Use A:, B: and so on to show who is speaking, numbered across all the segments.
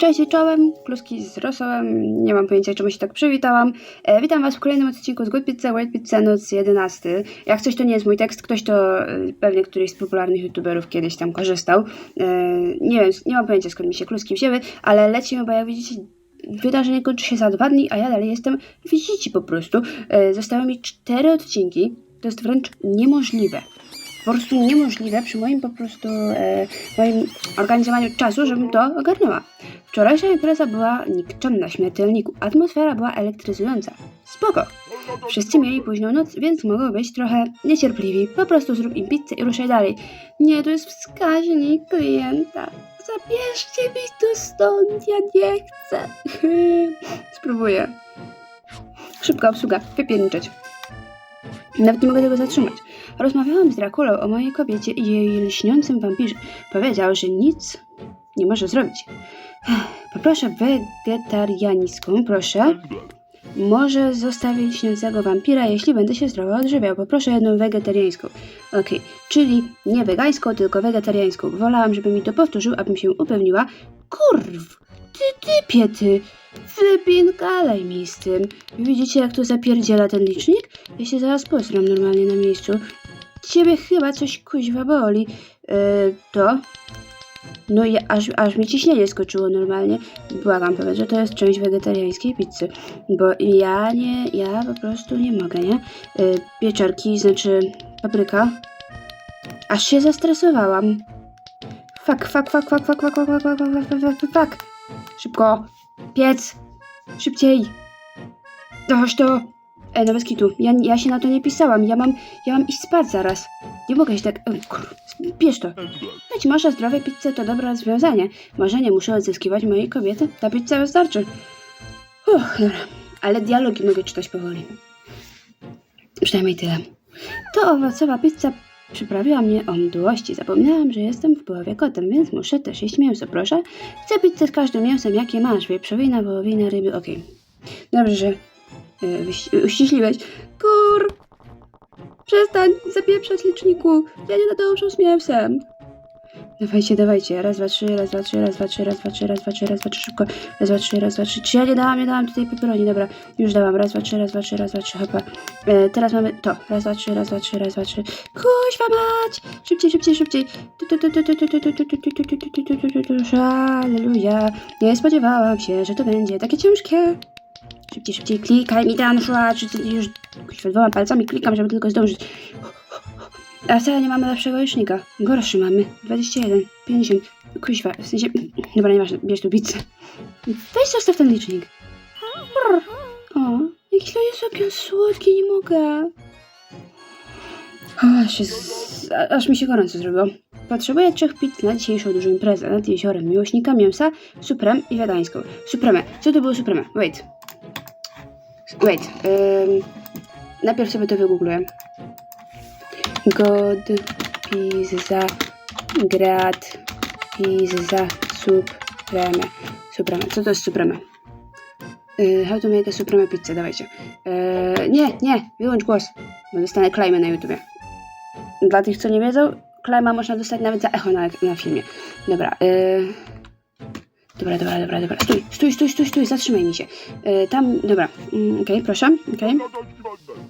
A: Cześć i czołem, kluski z rosołem, nie mam pojęcia czemu się tak przywitałam. E, witam was w kolejnym odcinku z Good Pizza, White Pizza, noc 11. Jak coś to nie jest mój tekst, ktoś to e, pewnie któryś z popularnych youtuberów kiedyś tam korzystał. E, nie wiem, nie mam pojęcia skąd mi się kluski wzięły, ale lecimy, bo jak widzicie wydarzenie kończy się za dwa dni, a ja dalej jestem w po prostu. E, zostały mi cztery odcinki, to jest wręcz niemożliwe po prostu niemożliwe przy moim po prostu e, moim organizowaniu czasu, żebym to ogarnęła. Wczorajsza impreza była nikczemna na śmiertelniku. Atmosfera była elektryzująca. Spoko. Wszyscy mieli późną noc, więc mogą być trochę niecierpliwi. Po prostu zrób im pizzę i ruszaj dalej. Nie, to jest wskaźnik klienta. Zabierzcie mi to stąd, ja nie chcę. Spróbuję. Szybka obsługa, wypierniczeć. Nawet nie mogę tego zatrzymać. Rozmawiałam z Drakulą o mojej kobiecie i jej lśniącym wampirze. Powiedział, że nic nie może zrobić. Poproszę wegetariańską, proszę. Może zostawić lśniącego wampira, jeśli będę się zdrowo odżywiał. Poproszę jedną wegetariańską. Okej, czyli nie wegańską, tylko wegetariańską. Wolałam, żeby mi to powtórzył, abym się upewniła. Kurw, ty typie ty, wypinkalej mi z tym. Widzicie, jak tu zapierdziela ten licznik? Ja się zaraz posram normalnie na miejscu. Ciebie chyba coś kuźwa boli. Yy, to? No i aż, aż mi ciśnienie skoczyło normalnie. Błagam, powiedz, że to jest część wegetariańskiej pizzy. Bo ja nie, ja po prostu nie mogę, nie? Yy, pieczarki, znaczy papryka. Aż się zestresowałam. Fuck, fuck, fuck, fuck, fuck, fuck, fuck, fuck, fuck, fuck, fuck, fuck, fuck. Szybko. Piec. Szybciej. Dość to. No bez kitu. Ja, ja się na to nie pisałam. Ja mam, ja mam iść spać zaraz. Nie mogę się tak... Ej, kur... To. Być może zdrowe pizze to dobre rozwiązanie. Może nie muszę odzyskiwać mojej kobiety. Ta pizza wystarczy. Uch, dobra. Ale dialogi mogę czytać powoli. Przynajmniej tyle. To owocowa pizza przyprawiła mnie o mdłości. Zapomniałam, że jestem w połowie kotem, więc muszę też jeść mięso, proszę. Chcę pizzę z każdym mięsem, jakie masz. Wieprzowina, wołowina, ryby, okej. Dobrze, że yy, uściśliłeś. Kur... Przestań zapieprzać liczniku. Ja nie nadążam z mięsem. Dawajcie, dawajcie. Raz, dwa, trzy, raz, dwa, trzy, raz, dwa, trzy, raz, dwa, trzy, raz, dwa, trzy, raz, dwa, trzy, szybko. Raz, dwa, trzy, raz, dwa, trzy. Czy ja nie dałam, nie dałam tutaj pepperoni, dobra. Już dałam. Raz, dwa, trzy, raz, dwa, trzy, raz, dwa, trzy, hopa. E, teraz mamy to. Raz, dwa, trzy, raz, dwa, trzy, raz, dwa, trzy. Kuźwa mać! Szybciej, szybciej, szybciej. Aleluja. Nie spodziewałam się, że to będzie takie ciężkie. Szybciej, szybciej klikaj mi tam szła, czy już kuźwa dwoma palcami klikam, żeby tylko zdążyć. A wcale nie mamy lepszego licznika. Gorszy mamy. 21, 50. Kuźwa, w sensie... Dobra, nieważne, bierz tu pizzę. Weź zostaw ten licznik. O, jakiś to jest jaki on słodki, nie mogę. O, aż mi się gorąco zrobiło. Potrzebuję trzech pizz na dzisiejszą dużą imprezę nad jeziorem miłośnika mięsa, suprem i wegańską. Supremę. Co to było supremę? Wait. Wait. ym, najpierw sobie to wygoogluję. God pizza grad pizza supreme. Supreme. Co to jest supreme? Yy, how to make a supreme pizza, dawajcie. Yy, nie, nie, wyłącz głos, bo dostanę klejmy na YouTubie. Dla tych, co nie wiedzą, klejma można dostać nawet za echo na, na filmie. Dobra, yy... Dobra, dobra, dobra, dobra. Stój, stój, stój, stój, stój, zatrzymaj mi się. Tam, dobra, mm, okej, proszę, okej.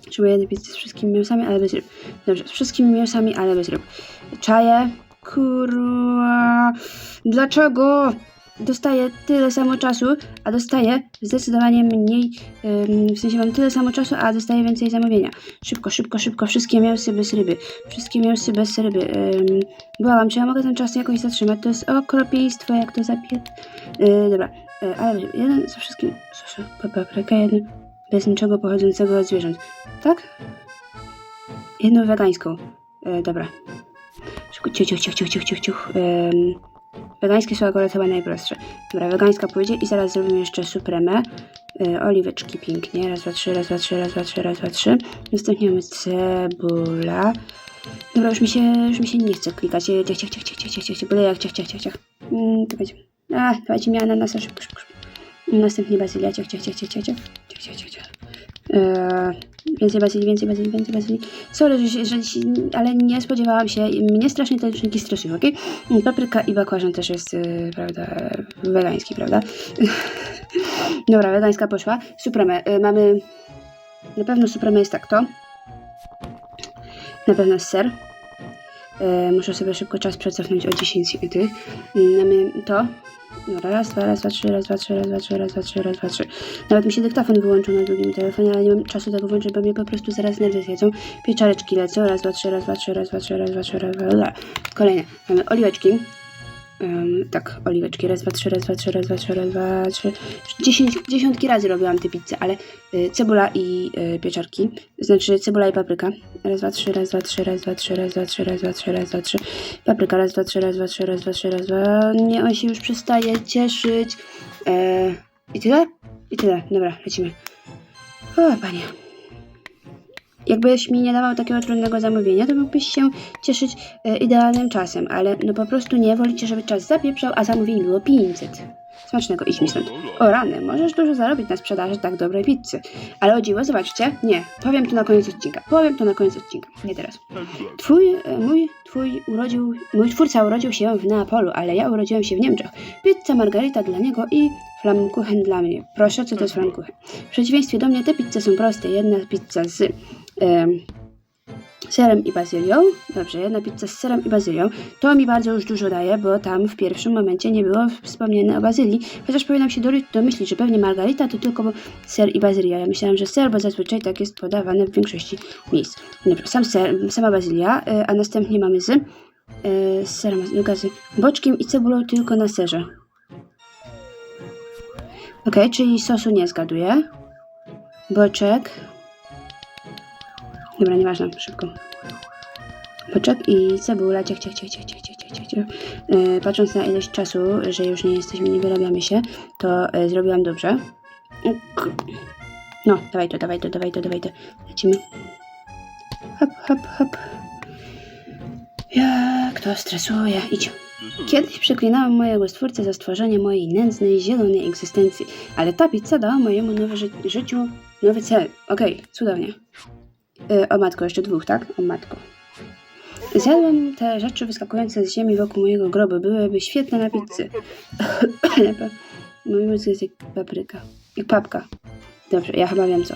A: Potrzebuję pizzy z wszystkimi mięsami, ale bez ryb. Dobrze, z wszystkimi mięsami, ale bez ryb. Czaję. Kurwa. Dlaczego dostaję tyle samo czasu, a dostaję zdecydowanie mniej, ym, w sensie mam tyle samo czasu, a dostaję więcej zamówienia. Szybko, szybko, szybko, wszystkie mięsy bez ryby. Wszystkie mięsy bez ryby. Ym, błagam, czy ja mogę ten czas jakoś zatrzymać? To jest okropieństwo, jak to zapie... Yy, dobra, yy, ale jeden ze wszystkim... Proszę, paprykę, jeden bez niczego pochodzącego od zwierząt. Tak? Jedną wegańską. E, dobra. Ciuch, ciuch, ciuch, ciuch, ciuch, ciuch. E, wegańskie są akurat chyba najprostsze. Dobra, wegańska pójdzie i zaraz zrobimy jeszcze supremę. E, oliweczki pięknie. Raz, dwa, trzy, raz, dwa, trzy, raz, dwa, trzy, raz, dwa, trzy. Następnie mamy cebula. Dobra, już mi się, już mi się nie chce klikać. Ciach, ciach, ciach, ciach, ciach, ciach, ciach, ciach, jak ciach, ciach, ciach, ciach. Mm, to będzie. A, dawajcie mi ananasa, szybko, szybko, szybko. Następnie bazylia, ciach, ciach, ciach, ciach, ciach ciach, ciach. Eee, Więcej bazylii, więcej bazylii, więcej bazylii. Sorry, że, że, ale nie spodziewałam się. Mnie strasznie te liczniki stresują, okej? Papryka i bakłażan też jest, yy, prawda, wegański, prawda? Dobra, wegańska poszła. Supreme. Y, mamy... Na pewno supreme jest tak to. Na pewno jest ser. Y, muszę sobie szybko czas przecofnąć o 10 tych. Y, mamy to. Dobra, raz, dwa, raz, dwa, trzy, raz, dwa, trzy, raz, dwa, trzy, raz, dwa, trzy, raz, dwa, trzy. Nawet mi się dyktafon wyłączył na drugim telefonie, ale nie mam czasu tego włączyć, bo mnie po prostu zaraz nerwy zjedzą. Pieczareczki lecą. Raz, dwa, trzy, raz, dwa, trzy, raz, dwa, trzy, raz, dwa, trzy, raz, dwa. Kolejne. Mamy oliweczki. Ym, tak, oliweczki. Raz, dwa, trzy, raz, dwa, trzy, raz, dwa, trzy, raz, dwa, trzy. Dziesięć, dziesiątki razy robiłam te pizze, ale y, cebula i y, pieczarki. Znaczy cebula i papryka. Raz, dwa, trzy, raz, dwa, trzy, raz, dwa, trzy, raz, dwa, trzy, raz, dwa, trzy, raz, dwa, trzy. Papryka, raz, dwa, trzy, raz, dwa, trzy, raz, dwa, trzy, raz, dwa. Nie, on się już przestaje cieszyć. E, I tyle? I tyle. Dobra, lecimy. O, panie. Jakbyś mi nie dawał takiego trudnego zamówienia, to mógłbyś się cieszyć e, idealnym czasem, ale no po prostu nie wolicie, żeby czas zapieprzał, a zamówień było 500. Smacznego, idź mi stąd. O rany, możesz dużo zarobić na sprzedaży tak dobrej pizzy. Ale o dziwo, zobaczcie, nie, powiem to na koniec odcinka, powiem to na koniec odcinka, nie teraz. Twój, e, mój, twój urodził, mój twórca urodził się w Neapolu, ale ja urodziłem się w Niemczech. Pizza margarita dla niego i flammkuchen dla mnie. Proszę, co to jest flammkuchen? W przeciwieństwie do mnie te pizze są proste. Jedna pizza z serem i bazylią. Dobrze, jedna pizza z serem i bazylią. To mi bardzo już dużo daje, bo tam w pierwszym momencie nie było wspomniane o bazylii. Chociaż powinnam się domyślić, że pewnie margarita to tylko ser i bazylia. Ja myślałam, że ser, bo zazwyczaj tak jest podawane w większości miejsc. Dobrze, sam ser, sama bazylia, y, a następnie mamy z, y, z serem, z boczkiem i cebulą tylko na serze. Ok, czyli sosu nie zgaduję. Boczek. Dobra, nieważne, szybko. Boczek i cebula, ciach, ciach, ciach, ciach, ciach, ciach, ciach, ciach. Yy, patrząc na ilość czasu, że już nie jesteśmy, nie wyrabiamy się, to yy, zrobiłam dobrze. No, dawaj to, dawaj to, dawaj to, dawaj to. Lecimy. Hop, hop, hop. Jak to stresuje. Idź. Kiedyś przeklinałem mojego stwórcę za stworzenie mojej nędznej, zielonej egzystencji, ale ta pizza dała mojemu nowe ży życiu nowy cel. Okej, cudownie. Y, o matko, jeszcze dwóch, tak? O matko. Zjadłem te rzeczy wyskakujące z ziemi wokół mojego grobu. Byłyby świetne na pizzy. Mój mózg jest jak papryka. Jak papka. Dobrze, ja chyba wiem co.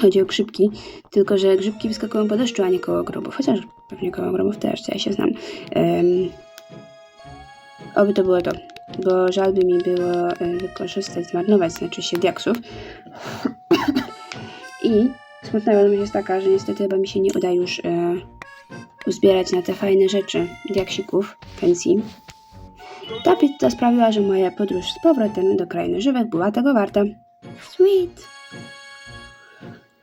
A: Chodzi o grzybki, tylko że grzybki wyskakują po deszczu, a nie koło grobów. Chociaż pewnie koło grobów też, co ja się znam. Em, oby to było to, bo żal by mi było e, wykorzystać, zmarnować, znaczy się diaksów. I smutna wiadomość jest taka, że niestety chyba mi się nie uda już e, uzbierać na te fajne rzeczy diaksików, pensji. Ta pizza sprawiła, że moja podróż z powrotem do krainy żywych była tego warta. Sweet!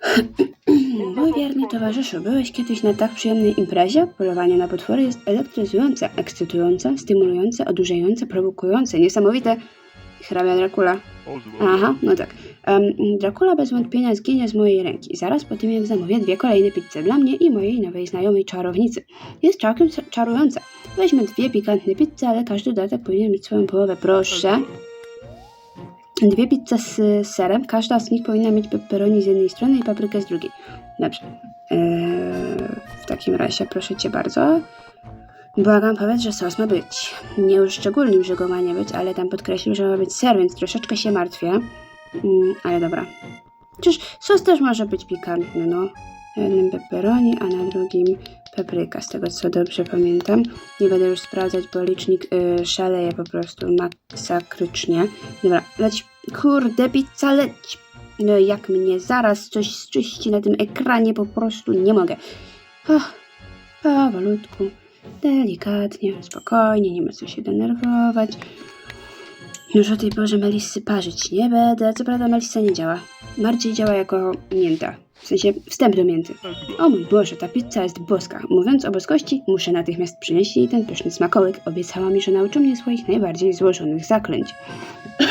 A: Mój wierny towarzyszu, byłeś kiedyś na tak przyjemnej imprezie? Polowanie na potwory jest elektryzujące, ekscytujące, stymulujące, odurzające, prowokujące, niesamowite. Hrabia Dracula. Aha, no tak. Um, Dracula bez wątpienia zginie z mojej ręki, zaraz po tym jak zamówię dwie kolejne pizze dla mnie i mojej nowej znajomej czarownicy. Jest całkiem cza- czarująca. Weźmy dwie pikantne pizze, ale każdy dodatek powinien mieć swoją połowę, proszę. Dwie pizze z serem, każda z nich powinna mieć pepperoni z jednej strony i paprykę z drugiej. Dobrze. Eee, w takim razie proszę Cię bardzo. Błagam, powiedz, że sos ma być. Nie uszczególnił, że go ma nie być, ale tam podkreślił, że ma być ser, więc troszeczkę się martwię. Mm, ale dobra. Przecież sos też może być pikantny, no. Na jednym pepperoni, a na drugim papryka, z tego co dobrze pamiętam. Nie będę już sprawdzać, bo licznik y, szaleje po prostu masakrycznie. Dobra, leć. Kurde, pizza leć. No jak mnie zaraz coś zczyści na tym ekranie, po prostu nie mogę. Ach, powolutku, delikatnie, spokojnie, nie ma co się denerwować. Już o tej porze Melissy parzyć nie będę. Co prawda Melissa nie działa. Bardziej działa jako mięta. W sensie wstęp do mięty. O mój Boże, ta pizza jest boska. Mówiąc o boskości, muszę natychmiast przynieść jej ten pyszny smakołyk. Obiecała mi, że nauczy mnie swoich najbardziej złożonych zaklęć.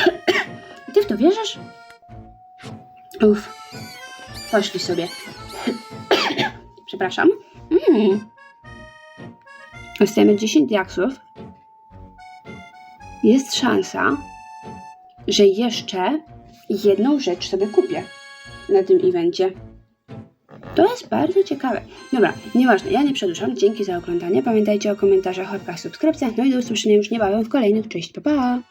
A: Ty w to wierzysz? Uff. Poszli sobie. Przepraszam. Mm. Dostajemy 10 diaksów. Jest szansa, że jeszcze jedną rzecz sobie kupię na tym evencie. To jest bardzo ciekawe. Dobra, nieważne, ja nie przedłużam. Dzięki za oglądanie. Pamiętajcie o komentarzach, łapkach, subskrypcjach. No i do usłyszenia już niebawem w kolejnych. Cześć, pa pa!